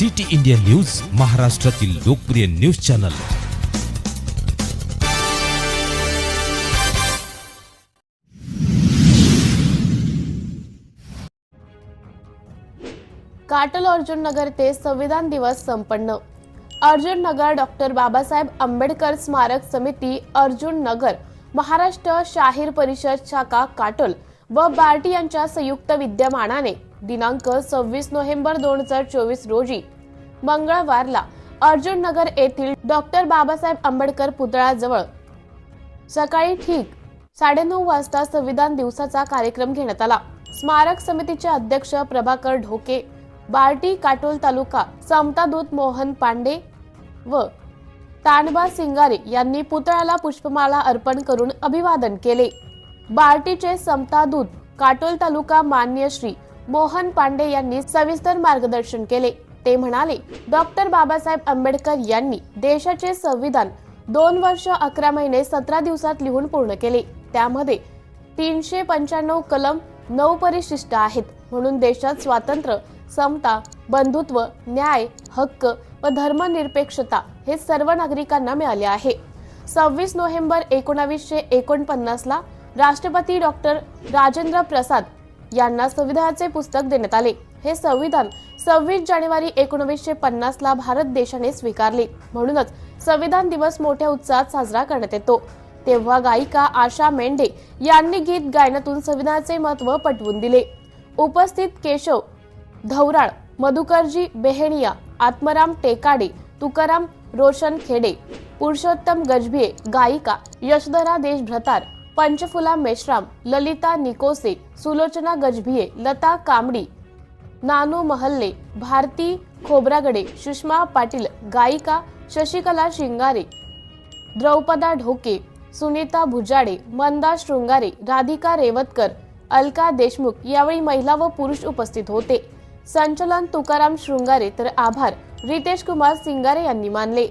City India news महाराष्ट्रातील लोकप्रिय news channel. काटल अर्जुन नगर ते संविधान दिवस संपन्न. अर्जुन नगर डॉक्टर बाबासाहेब आंबेडकर स्मारक समिती अर्जुन नगर महाराष्ट्र शाहीर परिषद शाखा काटोल. व बार्टी यांच्या संयुक्त विद्यमानाने दिनांक सव्वीस नोव्हेंबर दोन हजार चोवीस रोजी मंगळवारला अर्जुन नगर येथील डॉक्टर बाबासाहेब आंबेडकर पुतळाजवळ सकाळी ठीक साडेनऊ वाजता संविधान दिवसाचा कार्यक्रम घेण्यात आला. स्मारक समितीचे अध्यक्ष प्रभाकर ढोके बार्टी काटोल तालुका समता दूत मोहन पांडे व तानबा सिंगारे यांनी पुतळ्याला पुष्पमाला अर्पण करून अभिवादन केले. बार्टीचे समतादूत काटोल तालुका मान्य श्री मोहन पांडे यांनी सविस्तर मार्गदर्शन केले. ते म्हणाले डॉक्टर बाबासाहेब आंबेडकर यांनी देशाचे संविधान दोन वर्ष अकरा महिने सतरा दिवसात लिहून पूर्ण केले. त्यामध्ये तीनशे पंच्याण्णव कलम नऊ परिशिष्ट आहेत. म्हणून देशात स्वातंत्र्य समता बंधुत्व न्याय हक्क व धर्मनिरपेक्षता हे सर्व नागरिकांना मिळाले आहे. सव्वीस नोव्हेंबर एकोणावीसशे एकोणपन्नासला ला राष्ट्रपती डॉक्टर राजेंद्र प्रसाद यांना संविधानाचे पुस्तक देण्यात आले. हे संविधान सव्वीस जानेवारी एकोणवीसशे पन्नास ला भारत देशाने स्वीकारले. म्हणूनच संविधान दिवस मोठ्या उत्साहात साजरा करण्यात येतो. तेव्हा गायिका आशा मेंढे यांनी गीत गायनातून संविधानाचे महत्त्व पटवून दिले. उपस्थित केशव धवराळ मधुकरजी बेहेणिया आत्मराम टेकाडे तुकाराम रोशन खेडे पुरुषोत्तम गजभिये गायिका यशोधरा देशभ्रतार पंचफुला मेश्राम ललिता निकोसे सुलोचना गजभिये लता कांबडी नानू महल्ले भारती खोब्रागडे सुषमा पाटील गायिका शशिकला शिंगारे द्रौपदा ढोके सुनीता भुजाडे मंदा शृंगारे राधिका रेवतकर अलका देशमुख यावेळी महिला व पुरुष उपस्थित होते. संचलन तुकाराम शृंगारे तर आभार. रितेश कुमार सिंगारे यांनी मानले.